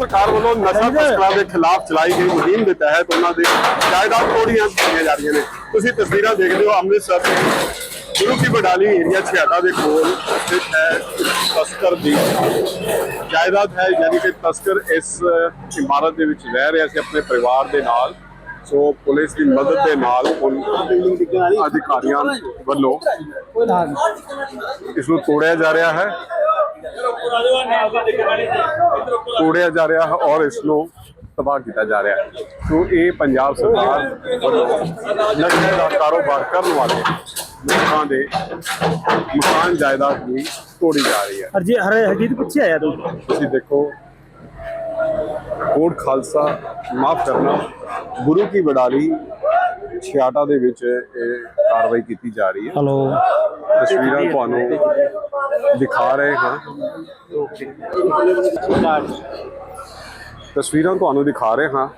ਸਰਕਾਰ ਵੱਲੋਂ ਨਸ਼ਾ ਤਸਕਰਾਂ ਦੇ ਖਿਲਾਫ ਚਲਾਈ ਗਈ ਮੁਹਿੰਮ ਦੇ ਤਹਿਤ ਉਹਨਾਂ ਦੇ ਜਾਇਦਾਦ ਤੋੜੀਆਂ ਕੀਤੀਆਂ ਜਾ ਰਹੀਆਂ ਨੇ। ਤੁਸੀਂ ਤਸਵੀਰਾਂ ਦੇਖਦੇ ਹੋ ਅੰਮ੍ਰਿਤਸਰ ਦੇ ਗੁਰੂ ਕੀ ਬਡਾਲੀ ਏਰੀਆ ਛਿਆਟਾ ਦੇ ਕੋਲ ਸਥਿਤ ਹੈ ਤਸਕਰ ਦੀ ਜਾਇਦਾਦ ਹੈ ਯਾਨੀ ਕਿ ਤਸਕਰ ਇਸ ਇਮਾਰਤ ਦੇ ਵਿੱਚ ਰਹਿ ਰਿਹਾ ਸੀ ਆਪਣੇ ਪਰਿਵਾਰ ਦੇ ਨਾਲ। ਸੋ ਪੁਲਿਸ ਦੀ ਮਦਦ ਦੇ ਨਾਲ ਅਧਿਕਾਰੀਆਂ ਵੱਲੋਂ ਇਸ ਨੂੰ ਤੋੜਿਆ ਜਾ ਰਿਹਾ ਹੈ। ਤੋੜਿਆ ਜਾ ਰਿਹਾ ਹੈ ਔਰ ਇਸ ਨੂੰ ਤਬਾਹ ਕੀਤਾ ਜਾ ਰਿਹਾ ਹੈ। ਸੋ ਇਹ ਪੰਜਾਬ ਸਰਕਾਰ ਨਸ਼ੇ ਦਾ ਕਾਰੋਬਾਰ ਕਰਨ ਵਾਲੇ ਲੋਕਾਂ ਦੇ ਮਕਾਨ ਜਾਇਦਾਦ ਵੀ ਤੋੜੀ ਜਾ ਰਹੀ ਹੈ। ਹਰਜੀ ਹਰੇ ਹਰਜੀਤ ਪਿੱਛੇ ਆਇਆ ਤੁਸੀਂ ਦੇਖੋ ਕੋਟ ਖਾਲਸਾ ਮਾਫ ਕਰਨਾ ਗੁਰੂ ਕੀ ਬਡਾਲੀ ਛਿਆਟਾ ਦੇ ਵਿੱਚ ਇਹ ਕਾਰਵਾਈ ਕੀਤੀ ਜਾ ਰਹੀ ਹੈ। ਹਲੋ ਤਸਵੀਰਾਂ ਤੁਹਾਨੂੰ ਦਿਖਾ ਰਹੇ ਹਾਂ। ਤਸਵੀਰਾਂ ਤੁਹਾਨੂੰ ਦਿਖਾ ਰਹੇ ਹਾਂ।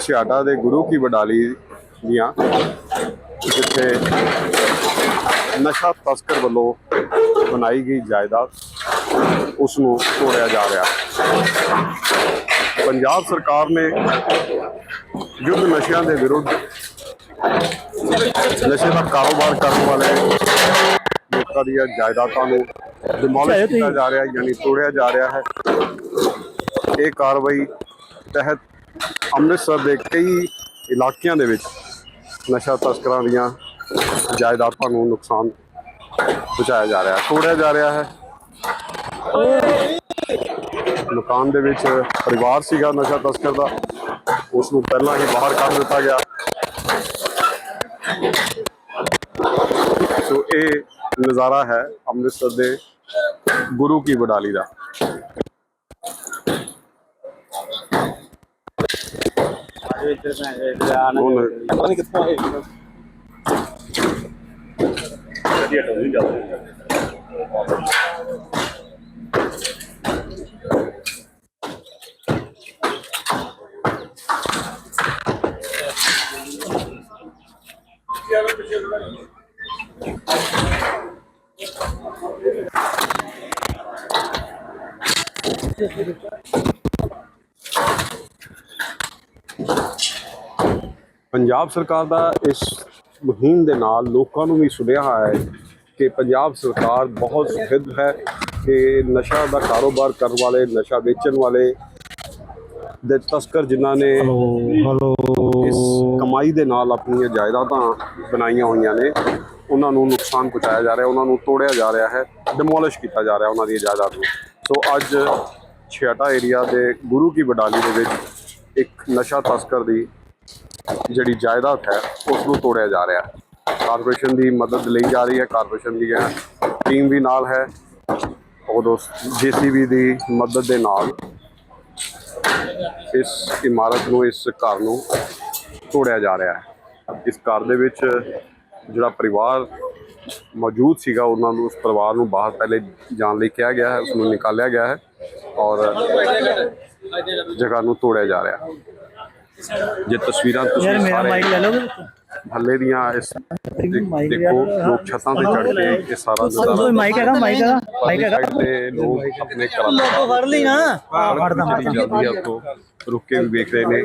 ਛਿਆਟਾ ਦੇ ਗੁਰੂ ਕੀ ਬਡਾਲੀ ਦੀਆਂ ਜਿੱਥੇ ਨਸ਼ਾ ਤਸਕਰ ਵੱਲੋਂ ਬਣਾਈ ਗਈ ਜਾਇਦਾਦ। ਉਸ ਨੂੰ ਤੋੜਿਆ ਜਾ ਰਿਹਾ। ਪੰਜਾਬ ਸਰਕਾਰ ਨੇ ਯੁੱਧ ਨਸ਼ਿਆਂ ਦੇ ਵਿਰੁੱਧ ਨਸ਼ੇ ਦਾ ਕਾਰੋਬਾਰ ਕਰਨ ਵਾਲੇ ਲੋਕਾਂ ਦੀਆਂ ਜਾਇਦਾਦਾਂ ਨੂੰ ਡਿਮੋਲਿਸ਼ ਕੀਤਾ ਜਾ ਰਿਹਾ ਯਾਨੀ ਤੋੜਿਆ ਜਾ ਰਿਹਾ ਹੈ। ਇਹ ਕਾਰਵਾਈ ਤਹਿਤ ਅੰਮ੍ਰਿਤਸਰ ਦੇ ਕਈ ਇਲਾਕਿਆਂ ਦੇ ਵਿੱਚ ਨਸ਼ਾ ਤਸਕਰਾਂ ਦੀਆਂ ਜਾਇਦਾਦਾਂ ਨੂੰ ਨੁਕਸਾਨ ਪਹੁੰਚਾਇਆ ਜਾ ਰਿਹਾ ਹੈ। ਤੋੜਿਆ ਜਾ ਰਿਹਾ ਹੈ। ਮਕਾਨ ਦੇ ਵਿੱਚ ਪਰਿਵਾਰ ਸੀਗਾ ਨਸ਼ਾ ਤਸਕਰ ਦਾ। ਉਸ ਨੂੰ ਪਹਿਲਾਂ ਹੀ ਬਾਹਰ ਕੱਢ ਦਿੱਤਾ ਗਿਆ। ਸੋ ਇਹ ਨਜ਼ਾਰਾ ਹੈ ਅੰਮ੍ਰਿਤਸਰ ਦੇ ਗੁਰੂ ਕੀ ਵਡਾਲੀ ਦਾ। ਪਤਾ ਨਹੀਂ ਕਿੱਥੋਂ ਆਏ ਪੰਜਾਬ ਸਰਕਾਰ ਦਾ ਇਸ ਮੁਹਿੰਮ ਦੇ ਨਾਲ ਲੋਕਾਂ ਨੂੰ ਵੀ ਸੁਣਿਆ ਹੈ ਕਿ ਪੰਜਾਬ ਸਰਕਾਰ ਬਹੁਤ ਸਿੱਧ ਹੈ ਕਿ ਨਸ਼ਾ ਦਾ ਕਾਰੋਬਾਰ ਕਰਨ ਵਾਲੇ, ਨਸ਼ਾ ਵੇਚਣ ਵਾਲੇ ਦੇ ਤਸਕਰ ਜਿਨ੍ਹਾਂ ਨੇ ਹਲੋ ਇਸ ਕਮਾਈ ਦੇ ਨਾਲ ਆਪਣੀਆਂ ਜਾਇਦਾਦਾਂ ਬਣਾਈਆਂ ਹੋਈਆਂ ਨੇ। ਉਹਨਾਂ ਨੂੰ ਨੁਕਸਾਨ ਪਹੁੰਚਾਇਆ ਜਾ ਰਿਹਾ, ਉਹਨਾਂ ਨੂੰ ਤੋੜਿਆ ਜਾ ਰਿਹਾ ਹੈ ਡਿਮੋਲਿਸ਼ ਕੀਤਾ ਜਾ ਰਿਹਾ ਉਹਨਾਂ ਦੀ ਜਾਇਦਾਦ ਨੂੰ। ਸੋ ਅੱਜ ਛਿਆਟਾ ਏਰੀਆ ਦੇ ਗੁਰੂ ਕੀ ਬਡਾਲੀ ਦੇ ਵਿੱਚ ਇੱਕ ਨਸ਼ਾ ਤਸਕਰ ਦੀ ਜਿਹੜੀ ਜਾਇਦਾਦ ਹੈ ਉਸ ਨੂੰ ਤੋੜਿਆ ਜਾ ਰਿਹਾ ਹੈ। ਕਾਰਪੋਰੇਸ਼ਨ ਦੀ ਮਦਦ ਲਈ ਜਾ ਰਹੀ ਹੈ, ਕਾਰਪੋਰੇਸ਼ਨ ਦੀ ਟੀਮ ਵੀ ਨਾਲ ਹੈ ਉਹ ਦੋਸਤ ਜੀਸੀਬੀ ਦੀ ਮਦਦ ਦੇ ਨਾਲ ਇਸ ਇਮਾਰਤ ਨੂੰ, ਇਸ ਘਰ ਨੂੰ ਤੋੜਿਆ ਜਾ ਰਿਹਾ ਹੈ। ਇਸ ਘਰ ਦੇ ਵਿੱਚ ਜਿਹੜਾ ਪਰਿਵਾਰ ਮੌਜੂਦ ਸੀਗਾ ਉਹਨਾਂ ਨੂੰ ਉਸ ਪਰਿਵਾਰ ਨੂੰ ਬਾਹਰ ਪਹਿਲੇ ਜਾਣ ਲਈ ਕਿਹਾ ਗਿਆ ਹੈ ਉਸ ਨੂੰ ਨਿਕਾਲਿਆ ਗਿਆ ਹੈ ਔਰ ਜਗ੍ਹਾ ਨੂੰ ਤੋੜਿਆ ਜਾ ਰਿਹਾ ਜੇ ਤਸਵੀਰਾਂ ਤੁਸੀਂ ਸਾਰੇ ਮਾਈਕ ਹੱਲੇ ਦੀਆਂ ਇਸ ਦੇਖ- ਲੋਕ ਛੱਤਾਂ ਤੇ ਚੜ੍ਹ ਕੇ ਇਹ ਸਾਰਾ ਨਜ਼ਾਰਾ ਮਾਈਕ ਹੈਗਾ ਮਾਈਕ ਹੈਗਾ। ਮਾਈਕ ਹੈਗਾ ਤੇ ਲੋਕ ਆਪਣੇ ਘਰਾਂ ਲੋਗੋ ਫੜ ਲਈ ਨਾ। ਫੜਦਾ ਚਲੀ ਜਾਂਦੀ ਹੈ ਉੱਥੋਂ। ਰੁਕ ਕੇ ਵੀ ਵੇਖ ਰਹੇ ਨੇ।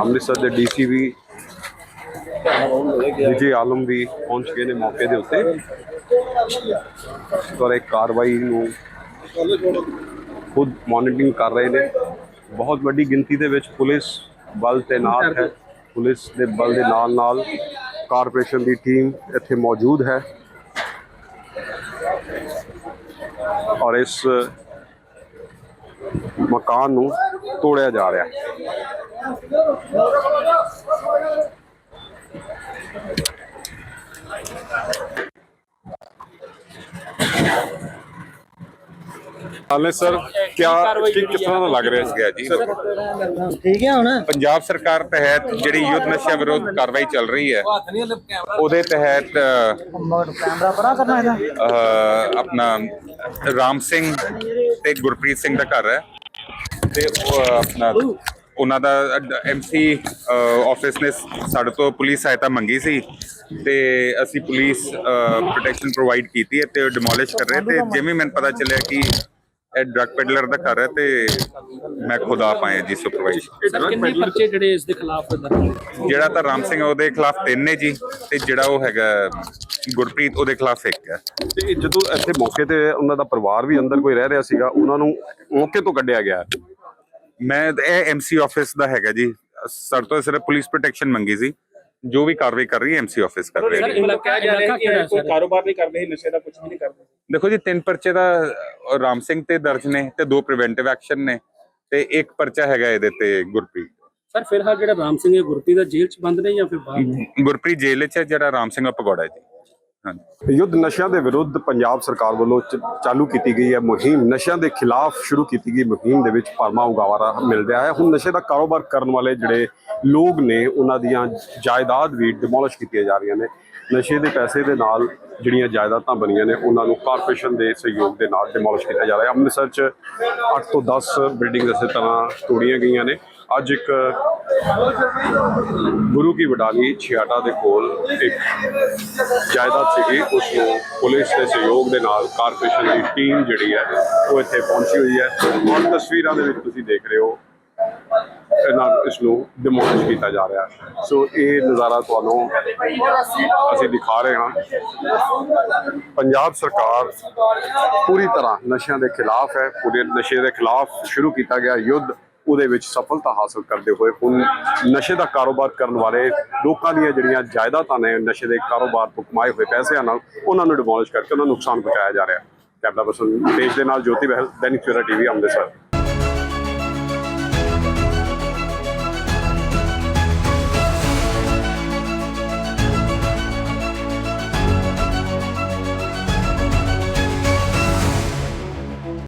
ਅੰਮ੍ਰਿਤਸਰ ਦੇ ਡੀਸੀ ਵੀ ਵਿਜੇ ਆਲਮ ਵੀ ਪਹੁੰਚ ਗਏ ਨੇ ਮੌਕੇ ਦੇ ਉੱਤੇ। ਪਰ ਇਹ ਕਾਰਵਾਈ ਨੂੰ ਖੁਦ ਮੋਨੀਟਰਿੰਗ ਕਰ ਰਹੇ ਨੇ। ਬਹੁਤ ਵੱਡੀ ਗਿਣਤੀ ਦੇ ਵਿੱਚ ਪੁਲਿਸ ਬਲ ਤੈਨਾਤ ਹੈ। ਪੁਲਿਸ ਦੇ ਬਲ ਦੇ ਨਾਲ ਨਾਲ ਕਾਰਪੋਰੇਸ਼ਨ ਦੀ ਟੀਮ ਇੱਥੇ ਮੌਜੂਦ ਹੈ। ਔਰ ਇਸ ਮਕਾਨ ਨੂੰ ਤੋੜਿਆ ਜਾ ਰਿਹਾ। ਹਾਲੇ ਸਰ ਕਿਆ ਕੀ ਕਿਸ ਤਰ੍ਹਾਂ ਦਾ ਲੱਗ ਰਿਹਾ ਗਿਆ ਜੀ? ਠੀਕ ਹੈ ਹੁਣ? ਪੰਜਾਬ ਸਰਕਾਰ ਤਹਿਤ ਜਿਹੜੀ ਯੁੱਧ ਨਸ਼ਾ ਵਿਰੋਧ ਕਾਰਵਾਈ ਚੱਲ ਰਹੀ ਹੈ ਉਹਦੇ ਤਹਿਤ ਕੈਮਰਾ ਪਰਾਂ ਕਰਨਾ ਇਹਦਾ? ਆਪਣਾ ਰਾਮ ਸਿੰਘ ਤੇ ਗੁਰਪ੍ਰੀਤ ਸਿੰਘ ਦਾ ਘਰ ਹੈ। ਤੇ ਉਹ, ਆਪਣਾ ਉਹਨਾਂ ਦਾ ਐਮਸੀ ਆਫਿਸ ਨੇ ਸਾਡੇ ਤੋਂ ਪੁਲਿਸ ਸਹਾਇਤਾ ਮੰਗੀ ਸੀ ਤੇ ਅਸੀਂ ਪੁਲਿਸ ਪ੍ਰੋਟੈਕਸ਼ਨ ਪ੍ਰੋਵਾਈਡ ਕੀਤੀ ਹੈ ਤੇ ਡਿਮੋਲਿਸ਼ ਕਰ ਰਹੇ ਤੇ ਜਿਵੇਂ ਮੈਨੂੰ ਪਤਾ ਚੱਲਿਆ ਕਿ ਇਹ ਡਰਗ ਪੈਡਲਰ ਦਾ ਘਰ ਹੈ ਤੇ ਮੈਂ ਖੁਦ ਆਪ ਆਇਆ ਜੀ ਸੁਪਰਵਾਈਜ਼ਰ ਕਿੰਨੇ ਪਰਚੇ ਜਿਹੜੇ ਇਸ ਦੇ ਖਿਲਾਫ? ਜਿਹੜਾ ਤਾਂ ਰਾਮ ਸਿੰਘ ਉਹਦੇ ਖਿਲਾਫ ਤਿੰਨ ਨੇ ਜੀ ਤੇ ਜਿਹੜਾ ਉਹ ਹੈਗਾ ਗੁਰਪ੍ਰੀਤ ਉਹਦੇ ਖਿਲਾਫ ਇੱਕ ਹੈ ਤੇ ਜਦੋਂ ਇੱਥੇ ਮੌਕੇ ਤੇ ਉਹਨਾਂ ਦਾ ਪਰਿਵਾਰ ਵੀ ਅੰਦਰ ਕੋਈ ਰਹਿ ਰਿਹਾ ਸੀਗਾ ਉਹਨਾਂ ਨੂੰ ਮੌਕੇ ਤੋਂ ਕੱਢਿਆ ਗਿਆ ਹੈ। ਮੈਂ ਇਹ ਐਮਸੀ ਆਫਿਸ ਦਾ ਹੈਗਾ ਜੀ। ਸਰ ਤੋਂ ਸਿਰਫ ਪੁਲਿਸ ਪ੍ਰੋਟੈਕਸ਼ਨ ਮੰਗੀ ਸੀ। ਜੋ ਵੀ ਕਾਰਵਾਈ ਕਰ ਰਹੀ ਹੈ ਐਮਸੀ ਆਫਿਸ ਕਰ ਰਹੀ ਸਰ ਹੈ ਇਲਾਕਾ ਇਲਾਕਾ ਕਿਹੜਾ ਹੈ ਸਰ। ਕਾਰੋਬਾਰ ਨਹੀਂ ਕਰਦੇ ਨਸ਼ੇ ਦਾ ਕੁਝ ਵੀ ਨਹੀਂ ਕਰਦੇ। ਦੇਖੋ ਜੀ ਤਿੰਨ ਪਰਚੇ ਦਾ ਰਾਮ ਸਿੰਘ ਤੇ ਦਰਜ ਨੇ ਤੇ ਦੋ ਪ੍ਰੀਵੈਂਟਿਵ ਐਕਸ਼ਨ ਨੇ ਤੇ ਇੱਕ ਪਰਚਾ ਹੈਗਾ ਇਹਦੇ ਤੇ ਗੁਰਪ੍ਰੀਤ। ਸਰ ਫਿਲਹਾਲ ਜਿਹੜਾ ਰਾਮ ਸਿੰਘ ਹੈ ਗੁਰਪ੍ਰੀਤ ਦਾ ਜੇਲ੍ਹ ਚ ਬੰਦ ਨੇ ਜਾਂ ਫਿਰ ਬਾਹਰ? ਗੁਰਪ੍ਰੀਤ ਜੇਲ੍ਹ ਵਿੱਚ ਹੈ ਜਿਹੜਾ ਰਾਮ ਸਿੰਘ ਦਾ ਪਗੋੜਾ ਹੈ ਜੀ। ਯੁੱਧ ਨਸ਼ਿਆਂ ਦੇ ਵਿਰੁੱਧ ਪੰਜਾਬ ਸਰਕਾਰ ਵੱਲੋਂ ਚ- ਚਾਲੂ ਕੀਤੀ ਗਈ ਹੈ ਮੁਹਿੰਮ। ਨਸ਼ਿਆਂ ਦੇ ਖਿਲਾਫ ਸ਼ੁਰੂ ਕੀਤੀ ਗਈ ਮੁਹਿੰਮ ਦੇ ਵਿੱਚ ਭਰਮਾ ਉਗਾਵਾਰਾ ਮਿਲ ਰਿਹਾ ਹੈ। ਹੁਣ ਨਸ਼ੇ ਦਾ ਕਾਰੋਬਾਰ ਕਰਨ ਵਾਲੇ ਜਿਹੜੇ ਲੋਕ ਨੇ, ਉਹਨਾਂ ਦੀਆਂ ਜਾਇਦਾਦ ਵੀ ਡਿਮੋਲਿਸ਼ ਕੀਤੀਆਂ ਜਾ ਰਹੀਆਂ ਨੇ। ਨਸ਼ੇ ਦੇ ਪੈਸੇ ਦੇ ਨਾਲ ਜਿਹੜੀਆਂ ਜਾਇਦਾਦਾਂ ਬਣੀਆਂ ਨੇ, ਉਹਨਾਂ ਨੂੰ ਕਾਰਪੋਰੇਸ਼ਨ ਦੇ ਸਹਿਯੋਗ ਦੇ ਨਾਲ ਡਿਮੋਲਿਸ਼ ਕੀਤਾ ਜਾ ਰਿਹਾ ਹੈ। ਅੰਮ੍ਰਿਤਸਰ 'ਚ 8 ਤੋਂ 10 ਬਿਲਡਿੰਗ ਇਸੇ ਤਰ੍ਹਾਂ ਤੋੜੀਆਂ ਗਈਆਂ ਨੇ। ਅੱਜ ਇੱਕ ਗੁਰੂ ਕੀ ਵਡਾਲੀ ਛਿਆਟਾ ਦੇ ਕੋਲ ਇੱਕ ਜਾਇਦਾਦ ਸੀਗੀ, ਉਸ ਨੂੰ ਪੁਲਿਸ ਦੇ ਸਹਿਯੋਗ ਦੇ ਨਾਲ ਕਾਰਪੋਰੇਸ਼ਨ ਦੀ ਟੀਮ ਜਿਹੜੀ ਹੈ, ਉਹ ਇੱਥੇ ਪਹੁੰਚੀ ਹੋਈ ਹੈ। ਹੁਣ ਤਸਵੀਰਾਂ ਦੇ ਵਿੱਚ ਤੁਸੀਂ ਦੇਖ ਰਹੇ ਹੋ, ਇਹਨਾਂ ਇਸ ਨੂੰ ਡਿਮੋਲਿਸ਼ ਕੀਤਾ ਜਾ ਰਿਹਾ ਸੋ ਇਹ ਨਜ਼ਾਰਾ ਤੁਹਾਨੂੰ ਅਸੀਂ ਦਿਖਾ ਰਹੇ ਹਾਂ। ਪੰਜਾਬ ਸਰਕਾਰ ਪੂਰੀ ਤਰ੍ਹਾਂ ਨਸ਼ਿਆਂ ਦੇ ਖਿਲਾਫ ਹੈ, ਪੂਰੇ ਨਸ਼ੇ ਦੇ ਖਿਲਾਫ ਸ਼ੁਰੂ ਕੀਤਾ ਗਿਆ ਯੁੱਧ। ਉਹਦੇ ਵਿੱਚ ਸਫਲਤਾ ਹਾਸਲ ਕਰਦੇ ਹੋਏ ਹੁਣ ਨਸ਼ੇ ਦਾ ਕਾਰੋਬਾਰ ਕਰਨ ਵਾਲੇ ਲੋਕਾਂ ਦੀਆਂ ਜਿਹੜੀਆਂ ਜਾਇਦਾਦਾਂ ਨੇ ਨਸ਼ੇ ਦੇ ਕਾਰੋਬਾਰ ਤੋਂ ਕਮਾਏ ਹੋਏ ਪੈਸਿਆਂ ਨਾਲ ਉਹਨਾਂ ਨੂੰ ਡਿਮੋਲਿਸ਼ ਕਰਕੇ ਉਹਨਾਂ ਨੂੰ ਨੁਕਸਾਨ ਪਹੁੰਚਾਇਆ ਜਾ ਰਿਹਾ ਕੈਮਰਾ ਪਰਸਨ ਦੇਸ਼ ਦੇ ਨਾਲ ਜੋਤੀ ਬਹਿਲ, ਦੈਨਿਕ ਸਵੇਰਾ ਟੀਵੀ, ਅੰਮ੍ਰਿਤਸਰ।